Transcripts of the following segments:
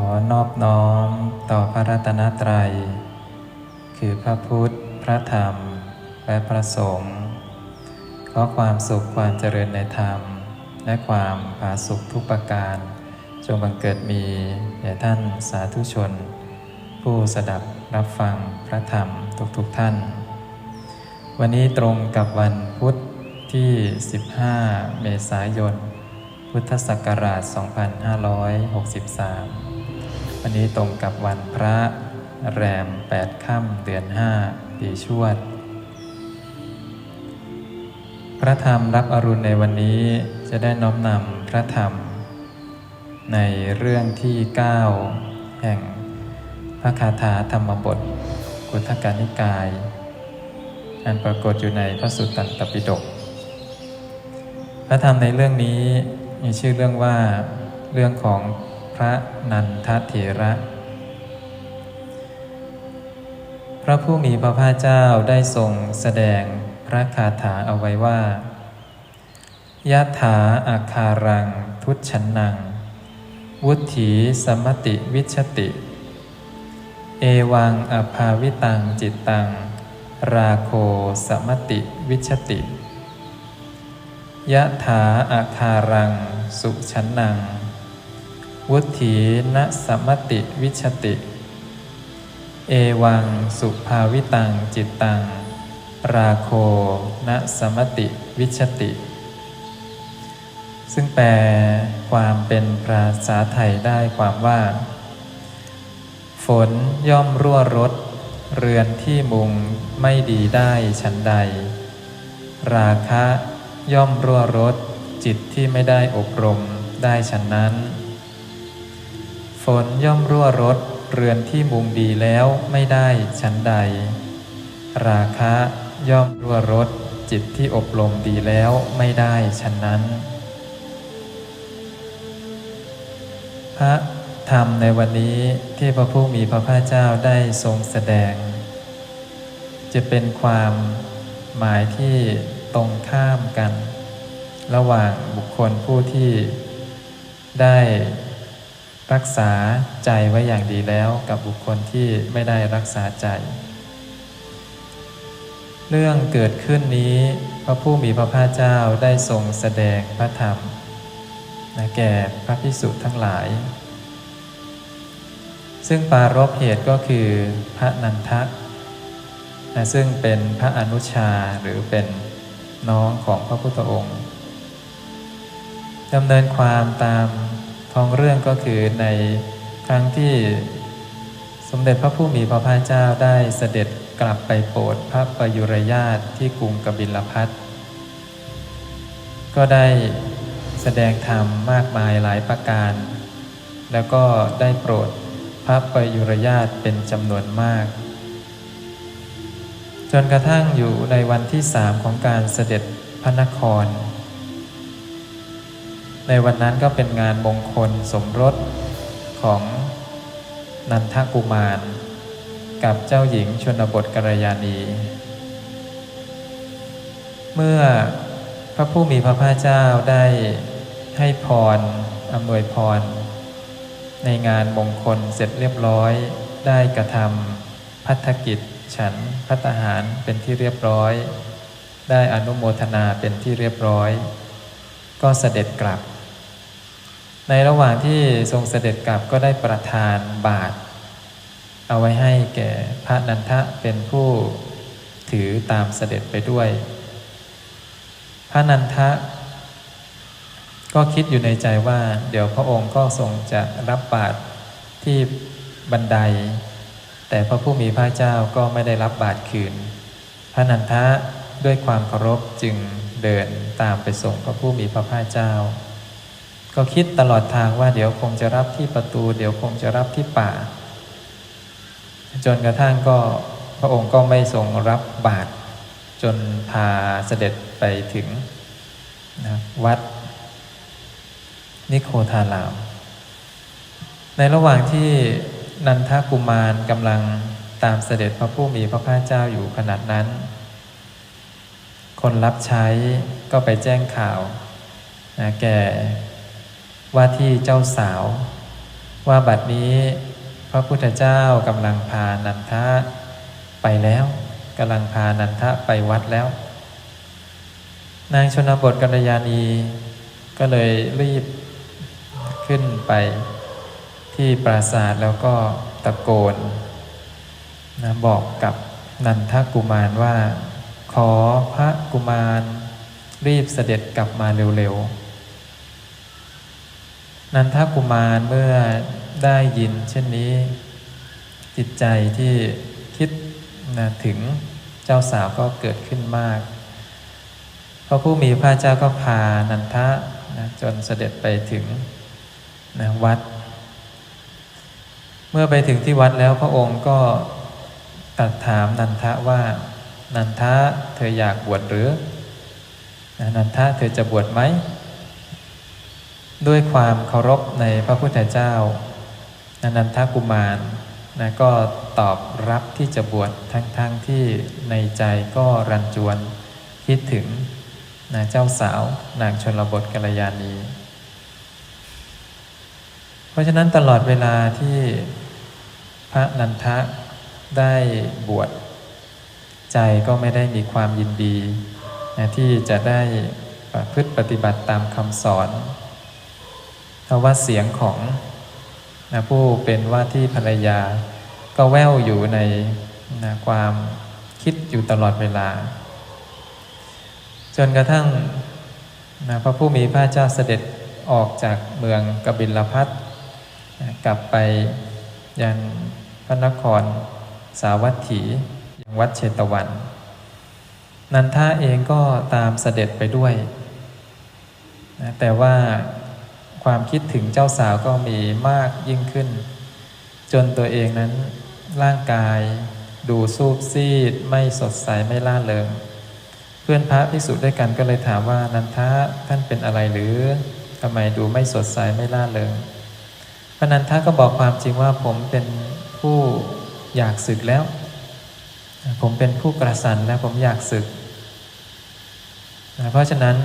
ขอนอบน้อมต่อพระรัตนตรัย คือพระพุทธ พระธรรม และพระสงฆ์ ขอความสุขความเจริญในธรรม และความผาสุขทุกประการ จงบังเกิดมีแด่ท่านสาธุชน ผู้สดับรับฟังพระธรรมทุกๆทท่าน วันนี้ตรงกับวันพุทธที่ 15 เมษายน พุทธศักราช 2563 วันนี้ตรงกับวันพระแรม 8 ค่ำเดือน 5 ปีชวด พระธรรมรับอรุณในวันนี้จะได้น้อมนำพระธรรม ในเรื่องที่ 9 แห่งพระคาถาธรรมบท กุทการนิกาย อันปรากฏอยู่ในพระสุตตันตปิฎกพระธรรมในเรื่องนี้มีชื่อเรื่องว่าเรื่องของ พระนันทเถระ พระผู้มีพระภาคเจ้าได้ทรงแสดงพระคาถาเอาไว้ว่ายะถาอาคารังทุตชันนัง วุถีสมติวิชติ เอวังอภาวิตังจิตตัง ราโคสมติวิชติยะถาอาคารัง สุชันนัง วุถีนสมติวิชติ เอวังสุภาวิตังจิตตัง ราโคณสมติวิชติ ซึ่งแปลความเป็นภาษาไทยได้ความว่า ฝนย่อมรั่วรดเรือนที่มุงไม่ดีได้ฉันใด ราคะย่อมรั่วรดจิตที่ไม่ได้อบรมได้ฉันนั้น ฝนย่อมรั่วรดเรือนที่มุงดีแล้วไม่ได้ฉันใด ราคะย่อมรั่วรดจิตที่อบรมดีแล้วไม่ได้ฉันนั้น พระธรรมในวันนี้ที่พระผู้มีพระภาคเจ้าได้ทรงแสดง จะเป็นความหมายที่ตรงข้ามกัน ระหว่างบุคคลผู้ที่ได้ รักษาใจไว้อย่างดีแล้วกับบุคคลที่ไม่ได้รักษาใจ เรื่องเกิดขึ้นนี้พระผู้มีพระภาคเจ้าได้ทรงแสดงพระธรรมนะแก่พระพิสุทั้งหลาย ซึ่งปารบเหตุก็คือพระนันทะนะซึ่งเป็นพระอนุชาหรือเป็นน้องของพระพุทธองค์ดำเนินความตาม ท้องเรื่องก็คือในครั้งที่สมเด็จพระผู้มีพระภาคเจ้าได้เสด็จกลับไปโปรดพระประยุรญาติที่กรุงกบิลพัทก็ได้แสดงธรรมมากมายหลายประการ แล้วก็ได้โปรดพระประยุรญาติเป็นจำนวนมาก จนกระทั่งอยู่ในวันที่สามของการเสด็จพระนคร ในวันนั้นก็เป็นงานมงคลสมรสของนันทกุมาร กับเจ้าหญิงชนบทกัลยาณีเมื่อพระผู้มีพระภาคเจ้าได้ให้พรอำนวยพร ในงานมงคลเสร็จเรียบร้อยได้กระทำพัฒกิจฉันพัฒหารเป็นที่เรียบร้อย ได้อนุโมทนาเป็นที่เรียบร้อย ก็เสด็จกลับ ในระหว่างที่ทรงเสด็จกลับก็ได้ประทานบาตรเอาไว้ให้แก่พระนันทะเป็นผู้ถือตามเสด็จไปด้วย พระนันทะ ก็คิดอยู่ในใจว่า เดี๋ยวพระองค์ก็ทรงจะรับบาตรที่บันได แต่พระผู้มีพระเจ้าก็ไม่ได้รับบาตรคืน พระนันทะด้วยความเคารพจึงเดินตามไปส่งพระผู้มีพระภาคเจ้า ก็คิดตลอดทางว่าเดี๋ยวคงจะรับที่ประตู เดี๋ยวคงจะรับที่ป่า จนกระทั่งก็พระองค์ก็ไม่ทรงรับบาตรจนพาเสด็จไปถึงนะวัด นิโคทาราม ในระหว่างที่นันทกุมารกำลังตามเสด็จพระผู้มีพระภาคเจ้าอยู่ขนาดนั้น คนรับใช้ก็ไปแจ้งข่าวนะแก่ ว่าที่เจ้าสาว ว่าบัดนี้พระพุทธเจ้ากำลังพานันทะไปแล้วกำลังพานันทะไปวัดแล้ว นางชนบทกัลยาณี ก็เลยรีบขึ้นไปที่ปราสาทแล้วก็ตะโกนนะบอกกับนันทกุมารว่า ขอพระกุมารรีบเสด็จกลับมาเร็วๆ นันทกุมารเมื่อได้ยินเช่นนี้ จิตใจที่คิดนะถึงเจ้าสาวก็เกิดขึ้นมากพระผู้มีพระเจ้าก็พานันทะนะจนเสด็จไปถึงนะวัด เมื่อไปถึงที่วัดแล้วพระองค์ก็ตรัสถามนันทะว่า นันทะเธออยากบวชหรือนะนันทะเธอจะบวชไหม ด้วยความเคารพในพระพุทธเจ้านันทกุมารนะก็ตอบรับที่จะบวชทั้งๆทที่ในใจก็รันจวนคิดถึงนะเจ้าสาวนางชนบทกัลยาณี เพราะฉะนั้นตลอดเวลาที่พระนันทะได้บวชใจก็ไม่ได้มีความยินดีนะที่จะได้ประพฤติปฏิบัติตามคำสอน เพราะว่าเสียงของนะผู้เป็นว่าที่ภรรยา ก็แววอยู่ในนะความคิดอยู่ตลอดเวลา จนกระทั่งนะพระผู้มีพระเจ้าเสด็จออกจากเมืองกบิลพัทนะกลับไปยังพระนครสาวัตถียังวัดเชตวัน นันทาเองก็ตามเสด็จไปด้วยนะแต่ว่า ความคิดถึงเจ้าสาวก็มีมากยิ่งขึ้น จนตัวเองนั้นร่างกายดูซูบซีด ไม่สดใสไม่ล่าเริง เพื่อนพระพิสุด้วยกันก็เลยถามว่านันทะท่านเป็นอะไรหรือทำไมดูไม่สดใสไม่ล่าเริงพระนันทะก็บอกความจริงว่าผมเป็นผู้อยากศึกแล้ว ผมเป็นผู้กระสันแล้วผมอยากศึกเพราะฉะนั้น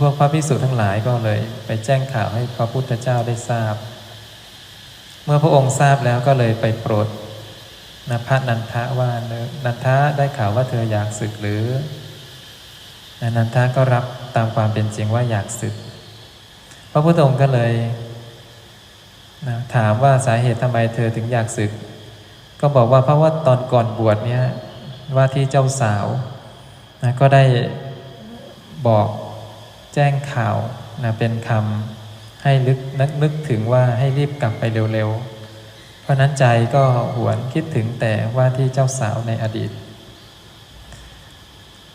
พวกพระภิกษุทั้งหลายก็เลยไปแจ้งข่าวให้พระพุทธเจ้าได้ทราบ เมื่อพระองค์ทราบแล้วก็เลยไปโปรดนะพระนันทะว่านันทะได้ข่าวว่าเธออยากศึกหรือ นันทะก็รับตามความเป็นจริงว่าอยากศึก พระพุทธองค์ก็เลยนะถามว่าสาเหตุทำไมเธอถึงอยากศึก ก็บอกว่าเพราะว่าตอนก่อนบวชเนี่ยว่าที่เจ้าสาวนะก็ได้บอก แจ้งข่าวนะเป็นคำให้ลึกนึกนึกถึงว่าให้รีบกลับไปเร็วๆ เพราะนั้นใจก็หวนคิดถึงแต่ว่าที่เจ้าสาวในอดีต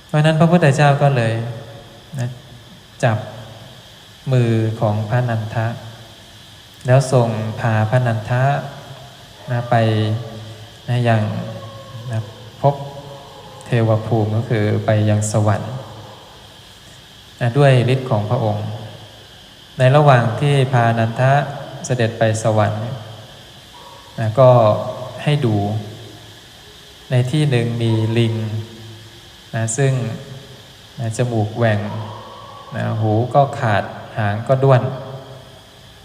เพราะนั้นพระพุทธเจ้าก็เลยนะจับมือของพระนันทะ แล้วส่งพาพระนันทะนะไปนะอย่างนะพบเทวภูมิก็คือไปยังสวรรค์ ด้วยฤทธิ์ของพระองค์ ในระหว่างที่พานันทะเสด็จไปสวรรค์ก็ให้ดู ในที่หนึ่งมีลิงนะซึ่งนะจมูกแหว่งนะหูก็ขาดหางก็ด้วน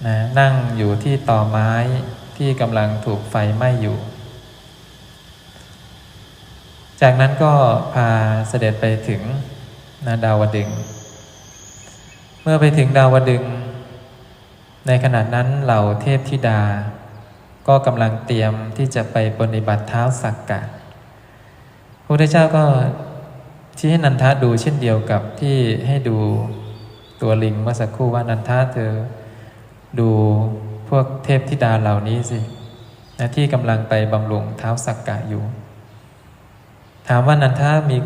นะนั่งอยู่ที่ต่อไม้ที่กำลังถูกไฟไหม้อยู่ จากนั้นก็พาเสด็จไปถึงนาดาวดึง เมื่อไปถึงดาวดึง ในขณะนั้นเหล่าเทพธิดา ก็กำลังเตรียมที่จะไปปฏิบัติเท้าสักกะพระพุทธเจ้าก็ที่ให้นันทะดูเช่นเดียวกับที่ให้ดูตัวลิงเมื่อสักครู่ว่านันทะเธอดูพวกเทพธิดาเหล่านี้สินะที่กำลังไปบำรุงเท้าสักกะอยู่ ถามว่านันทะมี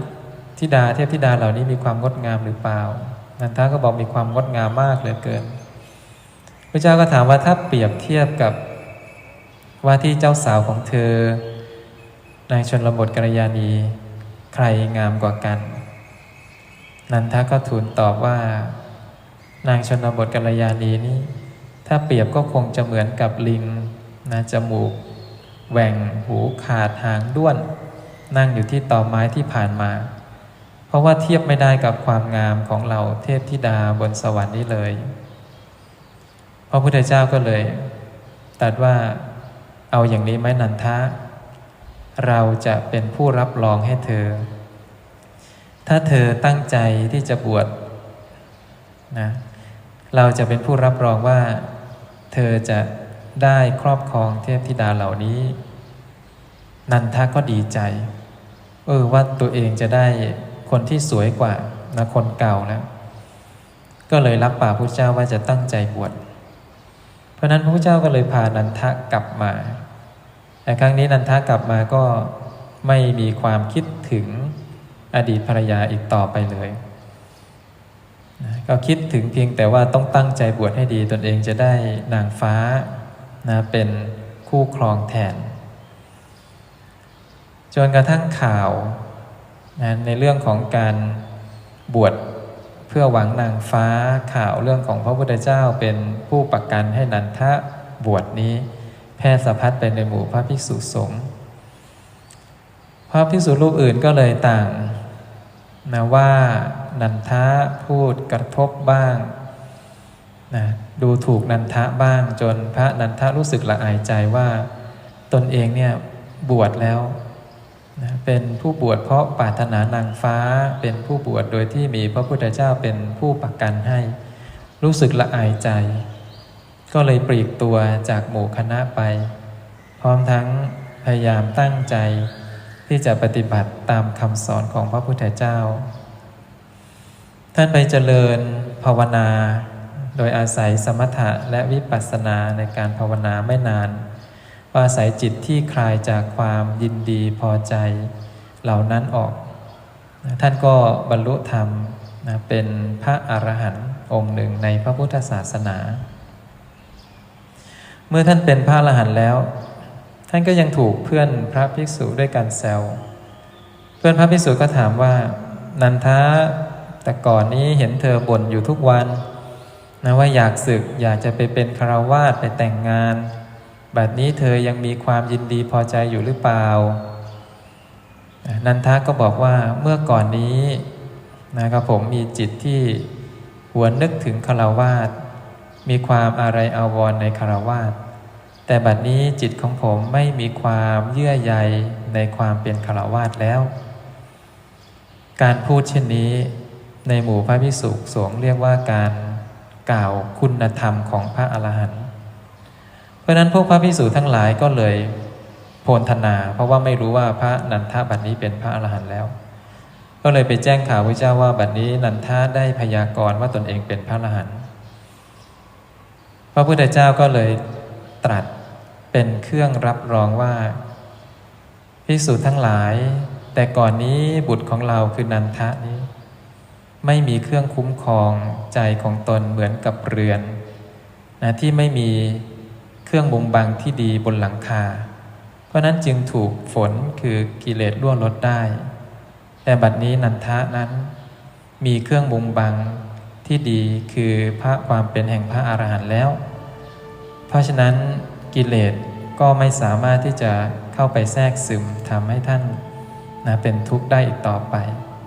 ธิดาเทพธิดาเหล่านี้มีความงดงามหรือเปล่า นันทาก็บอกมีความงดงามมากเหลือเกินพระเจ้าก็ถามว่าถ้าเปรียบเทียบกับว่าที่เจ้าสาวของเธอ นางชนลบทกัลยาณีใครงามกว่ากัน นันทาก็ทูลตอบว่า นางชนบทกัลยาณีนี้ ถ้าเปรียบก็คงจะเหมือนกับลิงนะจมูกแหว่งหูขาดหางด้วน นั่งอยู่ที่ตอไม้ที่ผ่านมา เพราะว่าเทียบไม่ได้กับความงามของเราเทพธิดาบนสวรรค์นี้เลยพระพุทธเจ้าก็เลยตรัสว่าเอาอย่างนี้ไหมนันทะ เราจะเป็นผู้รับรองให้เธอ ถ้าเธอตั้งใจที่จะบวชนะเราจะเป็นผู้รับรองว่า เธอจะได้ครอบครองเทพธิดาเหล่านี้ นันทะก็ดีใจ เออว่าตัวเองจะได้ คนที่สวยกว่านะคนเก่าแล้วก็เลยรับปากพระเจ้าว่าจะตั้งใจบวช เพราะนั้นพระพุทธเจ้าก็เลยพานันทะกลับมาแต่ครั้งนี้นันทะกลับมาก็ไม่มีความคิดถึงอดีตภรรยาอีกต่อไปเลยนะก็คิดถึงเพียงแต่ว่าต้องตั้งใจบวชให้ดีตนเองจะได้นางฟ้านะเป็นคู่ครองแทน จนกระทั่งข่าว นะในเรื่องของการบวชเพื่อหวังนางฟ้าข่าวเรื่องของพระพุทธเจ้าเป็นผู้ประกันให้นันทะบวชนี้ แพร่สะพัดไปในหมู่พระภิกษุสงฆ์พระภิกษุรูปอื่นก็เลยต่างนะว่านันทะพูดกระทบบ้างนะดูถูกนันทะบ้างจนพระนันทะรู้สึกละอายใจว่า ตนเองเนี่ยบวชแล้ว นะเป็นผู้บวชเพราะปรารถนานางฟ้า เป็นผู้บวชโดยที่มีพระพุทธเจ้าเป็นผู้ประกันให้ รู้สึกละอายใจ ก็เลยปลีกตัวจากหมู่คณะไป พร้อมทั้งพยายามตั้งใจที่จะปฏิบัติตามคำสอนของพระพุทธเจ้า ท่านไปเจริญภาวนา โดยอาศัยสมถะและวิปัสสนาในการภาวนาไม่นาน อาศัยจิตที่คลายจากความยินดีพอใจเหล่านั้นออกท่านก็บรรลุธรรมนะเป็นพระอรหันต์องค์หนึ่งในพระพุทธศาสนา เมื่อท่านเป็นพระอรหันต์แล้ว ท่านก็ยังถูกเพื่อนพระภิกษุด้วยกันแซวเพื่อนพระภิกษุก็ถามว่า นันทะแต่ก่อนนี้เห็นเธอบ่นอยู่ทุกวันนะว่าอยากศึกอยากจะไปเป็นคารวาสไปแต่งงาน บัดนี้เธอยังมีความยินดีพอใจอยู่หรือเปล่า นันทะก็บอกว่าเมื่อก่อนนี้นะครับผมมีจิตที่หวนนึกถึงคารวาสมีความอะไรอาวรในคารวาสแต่บัดนี้จิตของผมไม่มีความเยื่อใยในความเป็นคารวาสแล้ว การพูดเช่นนี้ในหมู่พระพิสุสงฆ์เรียกว่าการกล่าวคุณธรรมของพระอรหันต์ เพราะนั้นพวกพระพิสุทั้งหลายก็เลยโพลธนา เพราะว่าไม่รู้ว่าพระนันทาบัดนี้เป็นพระอรหันต์แล้ว ก็เลยไปแจ้งข่าวพระเจ้าว่าบัดนี้นันทาได้พยากรณ์ว่าตนเองเป็นพระอรหันต์พระพุทธเจ้าก็เลยตรัสเป็นเครื่องรับรองว่าพิสูจน์ทั้งหลาย แต่ก่อนนี้บุตรของเราคือนันทะนี้ ไม่มีเครื่องคุ้มครองใจของตนเหมือนกับเรือนนะที่ไม่มี เครื่องบุงบังที่ดีบนหลังคา เพราะนั้นจึงถูกฝนคือกิเลสล่วงลดได้ แต่บัดนี้นันทะนั้น มีเครื่องบุงบังที่ดีคือพระความเป็นแห่งพระอรหันต์แล้ว เพราะฉะนั้นกิเลสก็ไม่สามารถที่จะเข้าไปแทรกซึมทำให้ท่านนะเป็นทุกข์ได้อีกต่อไป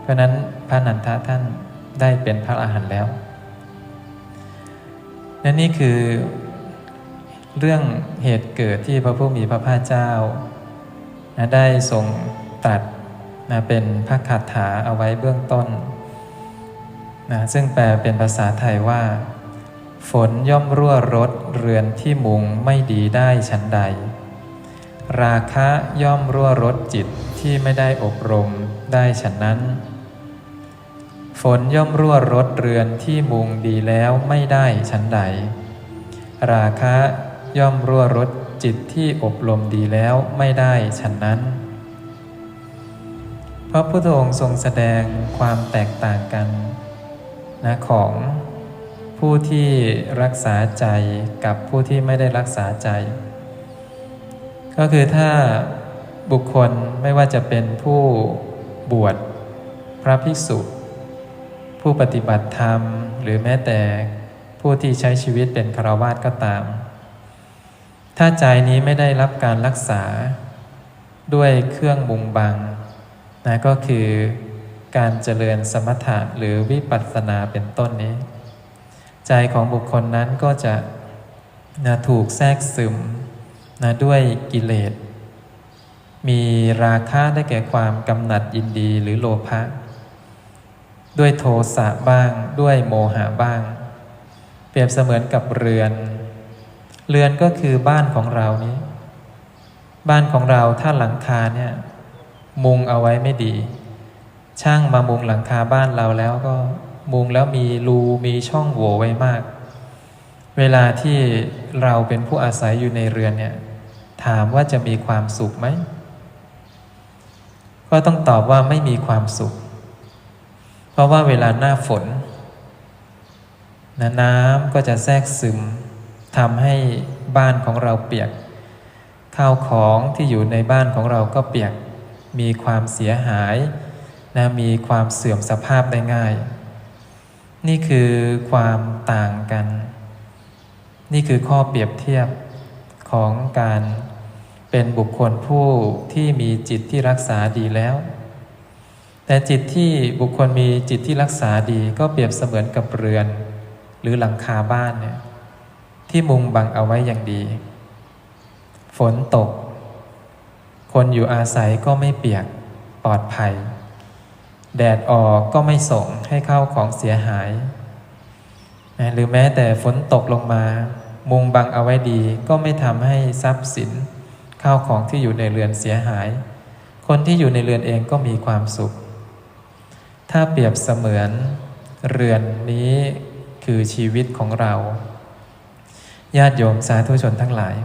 เพราะนั้นพระนันทะท่านได้เป็นพระอรหันต์แล้วและนี่คือ เรื่องเหตุเกิดที่พระผู้มีพระภาคเจ้านะได้ทรงตรัสนะเป็นพระคาถาเอาไว้เบื้องต้นนะซึ่งแปลเป็นภาษาไทยว่า ฝนย่อมรั่วรดเรือนที่มุงไม่ดีได้ชั้นใด ราคะย่อมรั่วรดจิตที่ไม่ได้อบรมได้ฉันนั้น ฝนย่อมรั่วรดเรือนที่มุงดีแล้วไม่ได้ชั้นใด ราคะ ย่อมรั่วรดจิตที่อบรมดีแล้วไม่ได้ฉันนั้นพระพุทธองค์ทรงแสดงความแตกต่างกันนะของผู้ที่รักษาใจกับผู้ที่ไม่ได้รักษาใจ ก็คือถ้าบุคคลไม่ว่าจะเป็นผู้บวชพระภิกษุ ผู้ปฏิบัติธรรม หรือแม้แต่ผู้ที่ใช้ชีวิตเป็นคารวาสก็ตาม ถ้าใจนี้ไม่ได้รับการรักษาด้วยเครื่องมุงบังนะก็คือการเจริญสมถะหรือวิปัสสนาเป็นต้นนี้ ใจของบุคคลนั้นก็จะนะถูกแทรกซึมนะด้วยกิเลส มีราคะได้แก่ความกำหนัดยินดีหรือโลภะด้วยโทสะบ้างด้วยโมหะบ้าง เปรียบเสมือนกับเรือน เรือนก็คือบ้านของเรานี้ บ้านของเราถ้าหลังคาเนี่ย มุงเอาไว้ไม่ดี ช่างมามุงหลังคาบ้านเราแล้วก็มุงแล้วมีรูมีช่องโหว่ไว้มาก เวลาที่เราเป็นผู้อาศัยอยู่ในเรือนเนี่ย ถามว่าจะมีความสุขไหม ก็ต้องตอบว่าไม่มีความสุข เพราะว่าเวลาหน้าฝนนะน้ำก็จะแทรกซึม ทำให้บ้านของเราเปียก ข้าวของที่อยู่ในบ้านของเราก็เปียก มีความเสียหายนะมีความเสื่อมสภาพได้ง่าย นี่คือความต่างกัน นี่คือข้อเปรียบเทียบของการเป็นบุคคลผู้ที่มีจิตที่รักษาดีแล้ว แต่จิตที่บุคคลมีจิตที่รักษาดีก็เปรียบเสมือนกับเรือน หรือหลังคาบ้านเนี่ย ที่มุงบังเอาไว้อย่างดี ฝนตก คนอยู่อาศัยก็ไม่เปียกปลอดภัย แดดออกก็ไม่ส่งให้เข้าของเสียหาย หรือแม้แต่ฝนตกลงมา มุงบังเอาไว้ดีก็ไม่ทำให้ทรัพย์สินข้าวของที่อยู่ในเรือนเสียหาย คนที่อยู่ในเรือนเองก็มีความสุข ถ้าเปรียบเสมือนเรือนนี้คือชีวิตของเรา ญาติโยมสาธุชนทั้งหลาย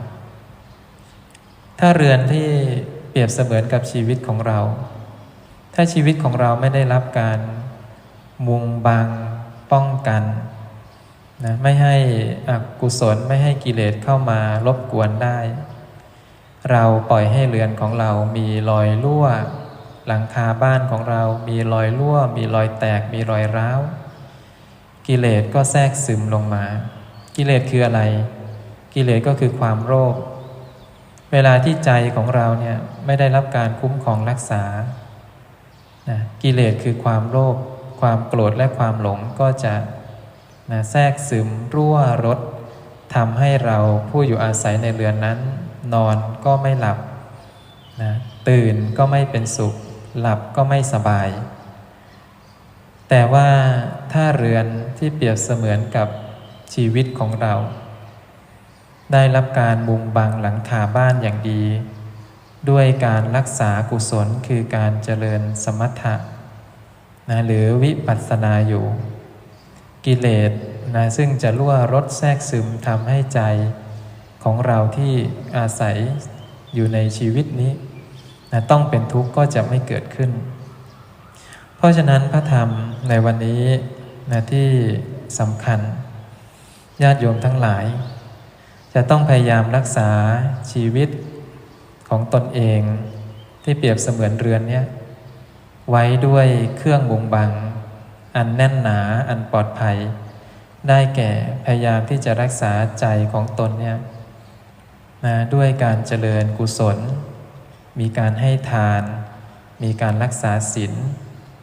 ถ้าเรือนที่เปรียบเสมือนกับชีวิตของเรา ถ้าชีวิตของเราไม่ได้รับการมุงบังป้องกันนะไม่ให้อกุศลไม่ให้กิเลสเข้ามารบกวนได้ เราปล่อยให้เรือนของเรามีรอยรั่ว หลังคาบ้านของเรามีรอยรั่ว มีรอยแตกมีรอยร้าว กิเลสก็แทรกซึมลงมา กิเลสคืออะไร กิเลสก็คือความโรค เวลาที่ใจของเราเนี่ยไม่ได้รับการคุ้มครองรักษานะกิเลสคือความโลภความโกรธและความหลงก็จะนะแทรกซึมรั่วรดทำให้เราผู้อยู่อาศัยในเรือนนั้น นอนก็ไม่หลับนะตื่นก็ไม่เป็นสุข หลับก็ไม่สบาย แต่ว่าถ้าเรือนที่เปรียบเสมือนกับชีวิตของเรา ได้รับการมุงบังหลังคาบ้านอย่างดี ด้วยการรักษากุศลคือการเจริญสมถะนะหรือวิปัสสนาอยู่ กิเลสนะซึ่งจะรั่วรดแทรกซึมทำให้ใจของเราที่อาศัยอยู่ในชีวิตนี้นะต้องเป็นทุกข์ก็จะไม่เกิดขึ้น เพราะฉะนั้นพระธรรมในวันนี้นะที่สำคัญญาติโยมทั้งหลาย จะต้องพยายามรักษาชีวิตของตนเองที่เปรียบเสมือนเรือนนี้ไว้ด้วยเครื่องบุงบัง อันแน่นหนาอันปลอดภัย ได้แก่พยายามที่จะรักษาใจของตนเนี่ยนะด้วยการเจริญกุศล มีการให้ทาน มีการรักษาศีล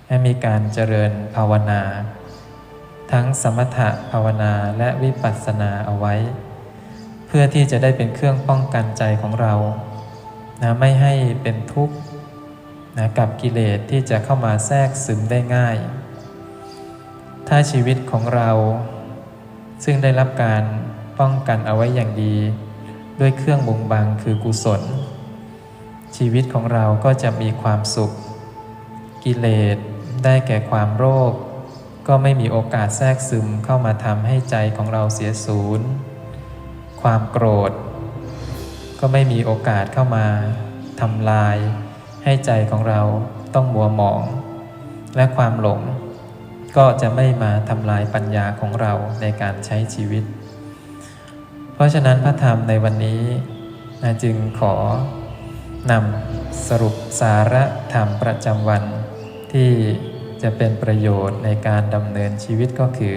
และมีการเจริญภาวนา ทั้งสมถะภาวนาและวิปัสสนาเอาไว้ เพื่อที่จะได้เป็นเครื่องป้องกันใจของเรานะไม่ให้เป็นทุกข์นะกับกิเลสที่จะเข้ามาแทรกซึมได้ง่าย ถ้าชีวิตของเรา ซึ่งได้รับการป้องกันเอาไว้อย่างดี ด้วยเครื่องบุงบังคือกุศล ชีวิตของเราก็จะมีความสุข กิเลสได้แก่ความโรค ก็ไม่มีโอกาสแทรกซึมเข้ามาทำให้ใจของเราเสียศูนย์ ความโกรธ ก็ไม่มีโอกาสเข้ามาทำลาย ให้ใจของเราต้องมัวหมอง และความหลง ก็จะไม่มาทำลายปัญญาของเราในการใช้ชีวิต เพราะฉะนั้นพระธรรมในวันนี้นะจึงขอนำสรุปสาระธรรมประจำวันที่จะเป็นประโยชน์ในการดำเนินชีวิตก็คือ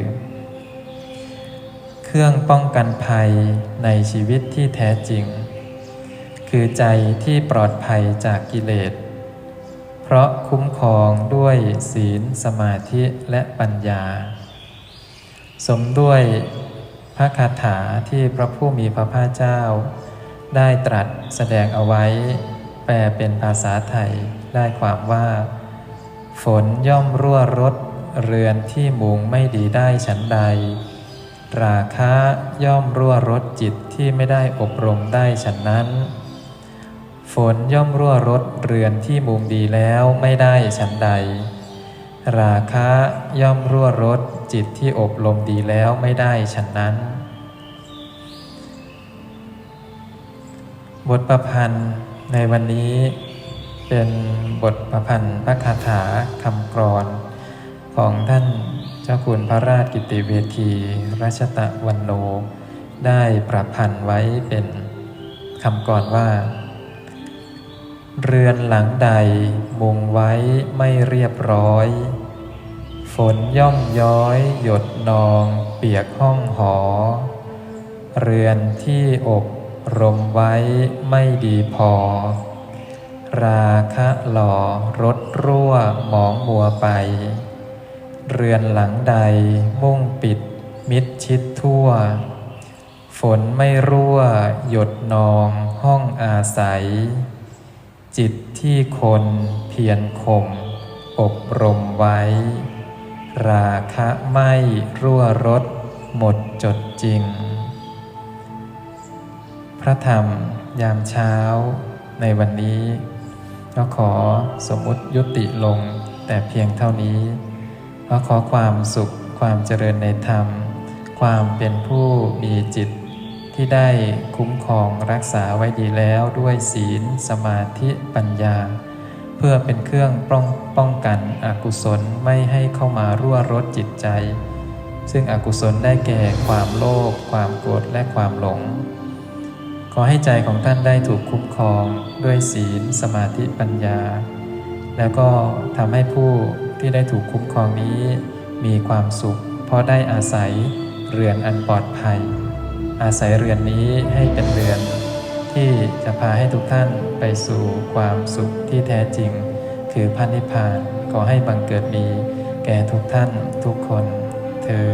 เครื่องป้องกันภัยในชีวิตที่แท้จริง คือใจที่ปลอดภัยจากกิเลส เพราะคุ้มครองด้วยศีลสมาธิและปัญญา สมด้วยพระคาถาที่พระผู้มีพระภาคเจ้า ได้ตรัสแสดงเอาไว้ แปลเป็นภาษาไทยได้ความว่า ฝนย่อมรั่วรดเรือนที่มุงไม่ดีได้ฉันใด ราคะย่อมรั่วรดจิตที่ไม่ได้อบรมได้ฉันนั้น ฝนย่อมรั่วรดเรือนที่มุงดีแล้วไม่ได้ฉันใด ราคะย่อมรั่วรดจิตที่อบรมดีแล้วไม่ได้ฉันนั้น บทประพันธ์ในวันนี้เป็นบทประพันธ์พระคาถาคำกรอนของท่าน จ้าคุณพระราชกิติเวทีรัชตะวันโนได้ประพันธ์ไว้เป็นคำกรว่า เรือนหลังใดมุงไว้ไม่เรียบร้อย ฝนย่อมย้อยหยดนองเปียกห้องหอ เรือนที่อบรมไว้ไม่ดีพอ ราคะหล่อรถรั่วหมองมัวไป เรือนหลังใดมุ่งปิดมิดชิดทั่ว ฝนไม่รั่ว หยดนองห้องอาศัย จิตที่คนเพียรข่มอบรมไว้ ราคะไม่รั่วรดหมดจดจริง พระธรรมยามเช้าในวันนี้ ก็ขอสมมุติยุติลงแต่เพียงเท่านี้ ก็ขอความสุขความเจริญในธรรม ความเป็นผู้มีจิต ที่ได้คุ้มครองรักษาไว้ดีแล้วด้วยศีล สมาธิปัญญา เพื่อเป็นเครื่องป้องป้องกันอกุศลไม่ให้เข้ามารั่วรดจิตใจ ซึ่งอกุศลได้แก่ความโลภความโกรธและความหลง ขอให้ใจของท่านได้ถูกคุ้มครองด้วยศีล สมาธิปัญญา แล้วก็ทำให้ผู้ ที่ได้ถูกคุ้มครองนี้ มีความสุข เพราะได้อาศัยเรือนอันปลอดภัย อาศัยเรือนนี้ให้เป็นเรือน ที่จะพาให้ทุกท่านไปสู่ความสุขที่แท้จริง คือพันนิพพานขอให้บังเกิดมี แก่ทุกท่านทุกคนเธอ